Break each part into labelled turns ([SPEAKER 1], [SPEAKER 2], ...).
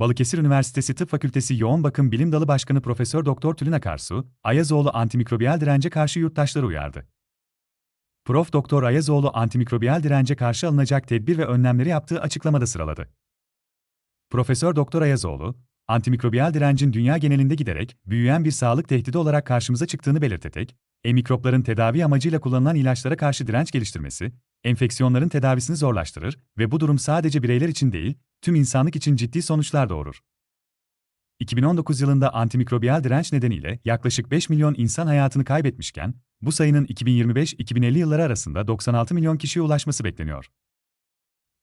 [SPEAKER 1] Balıkesir Üniversitesi Tıp Fakültesi Yoğun Bakım Bilim Dalı Başkanı Profesör Doktor Tülin Akarsu, Ayazoğlu antimikrobiyal dirence karşı yurttaşları uyardı. Prof. Doktor Ayazoğlu antimikrobiyal dirence karşı alınacak tedbir ve önlemleri yaptığı açıklamada sıraladı. Profesör Doktor Ayazoğlu, antimikrobiyal direncin dünya genelinde giderek büyüyen bir sağlık tehdidi olarak karşımıza çıktığını belirterek, e-mikropların tedavi amacıyla kullanılan ilaçlara karşı direnç geliştirmesi, enfeksiyonların tedavisini zorlaştırır ve bu durum sadece bireyler için değil, tüm insanlık için ciddi sonuçlar doğurur. 2019 yılında antimikrobiyal direnç nedeniyle yaklaşık 5 milyon insan hayatını kaybetmişken, bu sayının 2025-2050 yılları arasında 96 milyon kişiye ulaşması bekleniyor.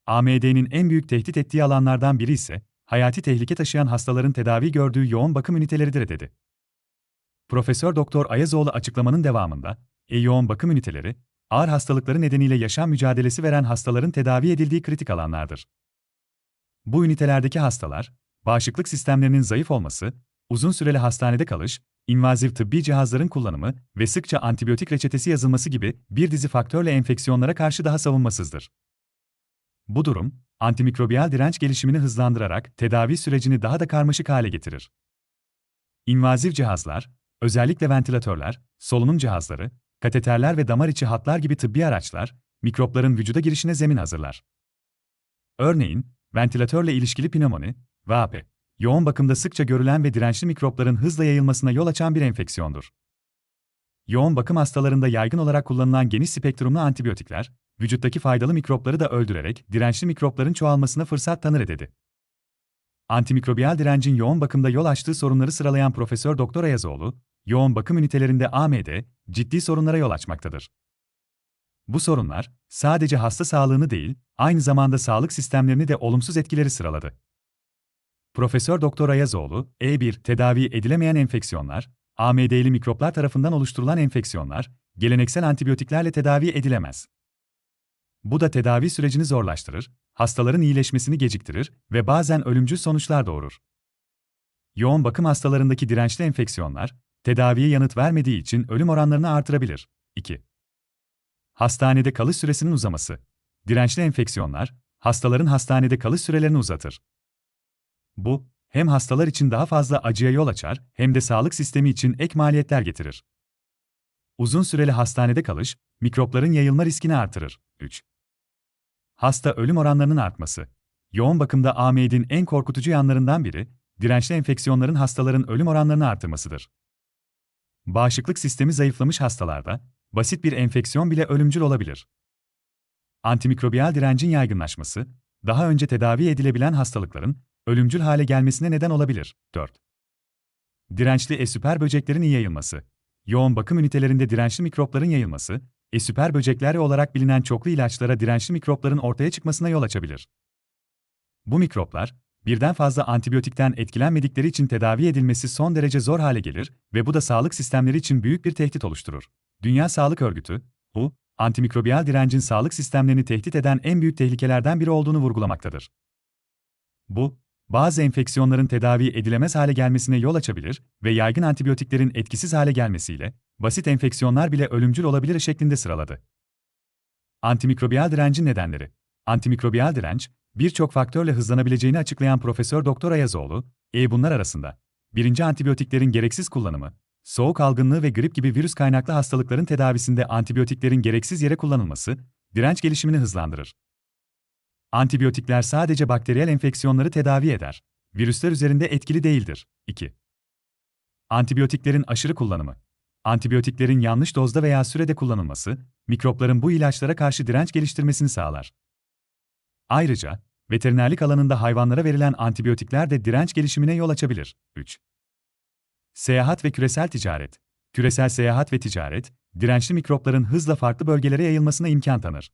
[SPEAKER 1] AMD'nin en büyük tehdit ettiği alanlardan biri ise, hayati tehlike taşıyan hastaların tedavi gördüğü yoğun bakım üniteleridir dedi. Profesör Doktor Ayazoğlu açıklamanın devamında, e-yoğun bakım üniteleri, ağır hastalıkları nedeniyle yaşam mücadelesi veren hastaların tedavi edildiği kritik alanlardır. Bu ünitelerdeki hastalar, bağışıklık sistemlerinin zayıf olması, uzun süreli hastanede kalış, invaziv tıbbi cihazların kullanımı ve sıkça antibiyotik reçetesi yazılması gibi bir dizi faktörle enfeksiyonlara karşı daha savunmasızdır. Bu durum, antimikrobiyal direnç gelişimini hızlandırarak tedavi sürecini daha da karmaşık hale getirir. İnvaziv cihazlar, özellikle ventilatörler, solunum cihazları, kateterler ve damar içi hatlar gibi tıbbi araçlar, mikropların vücuda girişine zemin hazırlar. Örneğin, ventilatörle ilişkili pnömoni, VAP, yoğun bakımda sıkça görülen ve dirençli mikropların hızla yayılmasına yol açan bir enfeksiyondur. Yoğun bakım hastalarında yaygın olarak kullanılan geniş spektrumlu antibiyotikler, vücuttaki faydalı mikropları da öldürerek dirençli mikropların çoğalmasına fırsat tanır dedi. Antimikrobiyal direncin yoğun bakımda yol açtığı sorunları sıralayan Profesör Doktor Ayazoğlu, yoğun bakım ünitelerinde AMD ciddi sorunlara yol açmaktadır. Bu sorunlar sadece hasta sağlığını değil, aynı zamanda sağlık sistemlerini de olumsuz etkileri sıraladı. Profesör Doktor Ayazoğlu, E1 tedavi edilemeyen enfeksiyonlar, AMD'li mikroplar tarafından oluşturulan enfeksiyonlar, geleneksel antibiyotiklerle tedavi edilemez. Bu da tedavi sürecini zorlaştırır, hastaların iyileşmesini geciktirir ve bazen ölümcül sonuçlar doğurur. Yoğun bakım hastalarındaki dirençli enfeksiyonlar, tedaviye yanıt vermediği için ölüm oranlarını artırabilir. 2. Hastanede kalış süresinin uzaması. Dirençli enfeksiyonlar, hastaların hastanede kalış sürelerini uzatır. Bu, hem hastalar için daha fazla acıya yol açar, hem de sağlık sistemi için ek maliyetler getirir. Uzun süreli hastanede kalış, mikropların yayılma riskini artırır. 3. Hasta ölüm oranlarının artması. Yoğun bakımda AMED'in en korkutucu yanlarından biri, dirençli enfeksiyonların hastaların ölüm oranlarını artırmasıdır. Bağışıklık sistemi zayıflamış hastalarda, basit bir enfeksiyon bile ölümcül olabilir. Antimikrobiyal direncin yaygınlaşması, daha önce tedavi edilebilen hastalıkların ölümcül hale gelmesine neden olabilir. 4. Dirençli esüper böceklerin iyi yayılması. Yoğun bakım ünitelerinde dirençli mikropların yayılması, esüper böcekler olarak bilinen çoklu ilaçlara dirençli mikropların ortaya çıkmasına yol açabilir. Bu mikroplar, birden fazla antibiyotikten etkilenmedikleri için tedavi edilmesi son derece zor hale gelir ve bu da sağlık sistemleri için büyük bir tehdit oluşturur. Dünya Sağlık Örgütü, bu, antimikrobiyal direncin sağlık sistemlerini tehdit eden en büyük tehlikelerden biri olduğunu vurgulamaktadır. Bu, bazı enfeksiyonların tedavi edilemez hale gelmesine yol açabilir ve yaygın antibiyotiklerin etkisiz hale gelmesiyle, basit enfeksiyonlar bile ölümcül olabilir şeklinde sıraladı. Antimikrobiyal direncin nedenleri Antimikrobiyal direnç, birçok faktörle hızlanabileceğini açıklayan Profesör Doktor Ayazoğlu, e bunlar arasında, birinci antibiyotiklerin gereksiz kullanımı, soğuk algınlığı ve grip gibi virüs kaynaklı hastalıkların tedavisinde antibiyotiklerin gereksiz yere kullanılması, direnç gelişimini hızlandırır. Antibiyotikler sadece bakteriyel enfeksiyonları tedavi eder. Virüsler üzerinde etkili değildir. 2. Antibiyotiklerin aşırı kullanımı. Antibiyotiklerin yanlış dozda veya sürede kullanılması, mikropların bu ilaçlara karşı direnç geliştirmesini sağlar. Ayrıca, veterinerlik alanında hayvanlara verilen antibiyotikler de direnç gelişimine yol açabilir. 3. Seyahat ve küresel ticaret. Küresel seyahat ve ticaret, dirençli mikropların hızla farklı bölgelere yayılmasına imkan tanır.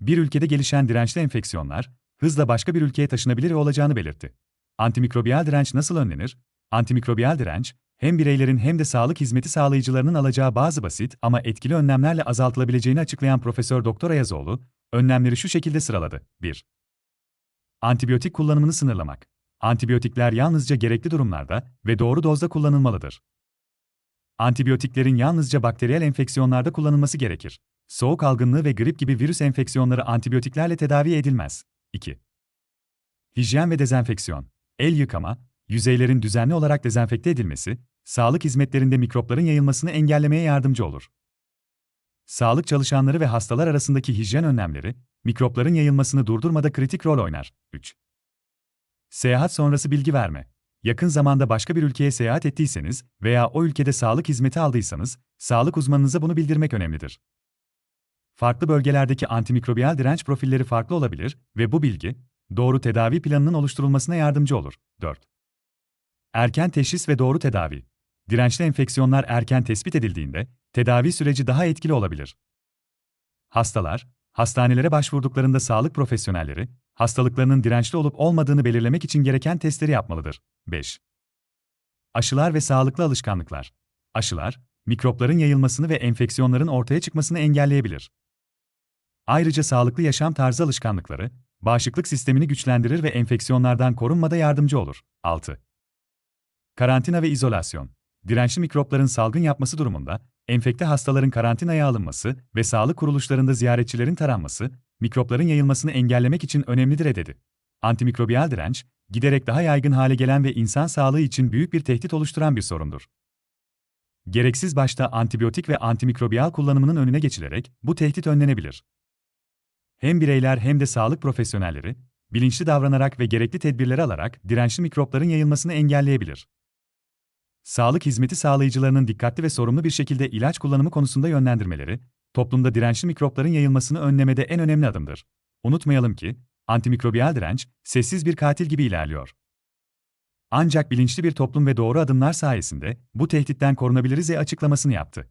[SPEAKER 1] Bir ülkede gelişen dirençli enfeksiyonlar, hızla başka bir ülkeye taşınabilir olacağını belirtti. Antimikrobiyal direnç nasıl önlenir? Antimikrobiyal direnç, hem bireylerin hem de sağlık hizmeti sağlayıcılarının alacağı bazı basit ama etkili önlemlerle azaltılabileceğini açıklayan Profesör Doktor Ayazoğlu, önlemleri şu şekilde sıraladı. 1. Antibiyotik kullanımını sınırlamak. Antibiyotikler yalnızca gerekli durumlarda ve doğru dozda kullanılmalıdır. Antibiyotiklerin yalnızca bakteriyel enfeksiyonlarda kullanılması gerekir. Soğuk algınlığı ve grip gibi virüs enfeksiyonları antibiyotiklerle tedavi edilmez. 2. Hijyen ve dezenfeksiyon. el yıkama, yüzeylerin düzenli olarak dezenfekte edilmesi, sağlık hizmetlerinde mikropların yayılmasını engellemeye yardımcı olur. Sağlık çalışanları ve hastalar arasındaki hijyen önlemleri, mikropların yayılmasını durdurmada kritik rol oynar. 3. Seyahat sonrası bilgi verme. Yakın zamanda başka bir ülkeye seyahat ettiyseniz veya o ülkede sağlık hizmeti aldıysanız, sağlık uzmanınıza bunu bildirmek önemlidir. Farklı bölgelerdeki antimikrobiyal direnç profilleri farklı olabilir ve bu bilgi, doğru tedavi planının oluşturulmasına yardımcı olur. 4. Erken teşhis ve doğru tedavi. Dirençli enfeksiyonlar erken tespit edildiğinde, tedavi süreci daha etkili olabilir. Hastalar, hastanelere başvurduklarında sağlık profesyonelleri, hastalıklarının dirençli olup olmadığını belirlemek için gereken testleri yapmalıdır. 5. Aşılar ve sağlıklı alışkanlıklar. Aşılar, mikropların yayılmasını ve enfeksiyonların ortaya çıkmasını engelleyebilir. Ayrıca sağlıklı yaşam tarzı alışkanlıkları, bağışıklık sistemini güçlendirir ve enfeksiyonlardan korunmada yardımcı olur. 6. Karantina ve izolasyon. Dirençli mikropların salgın yapması durumunda, enfekte hastaların karantinaya alınması ve sağlık kuruluşlarında ziyaretçilerin taranması, mikropların yayılmasını engellemek için önemlidir dedi. Antimikrobiyal direnç, giderek daha yaygın hale gelen ve insan sağlığı için büyük bir tehdit oluşturan bir sorundur. Gereksiz başta antibiyotik ve antimikrobiyal kullanımının önüne geçilerek bu tehdit önlenebilir. Hem bireyler hem de sağlık profesyonelleri, bilinçli davranarak ve gerekli tedbirleri alarak dirençli mikropların yayılmasını engelleyebilir. Sağlık hizmeti sağlayıcılarının dikkatli ve sorumlu bir şekilde ilaç kullanımı konusunda yönlendirmeleri, toplumda dirençli mikropların yayılmasını önlemede en önemli adımdır. Unutmayalım ki, antimikrobiyal direnç, sessiz bir katil gibi ilerliyor. Ancak bilinçli bir toplum ve doğru adımlar sayesinde bu tehditten korunabiliriz açıklamasını yaptı.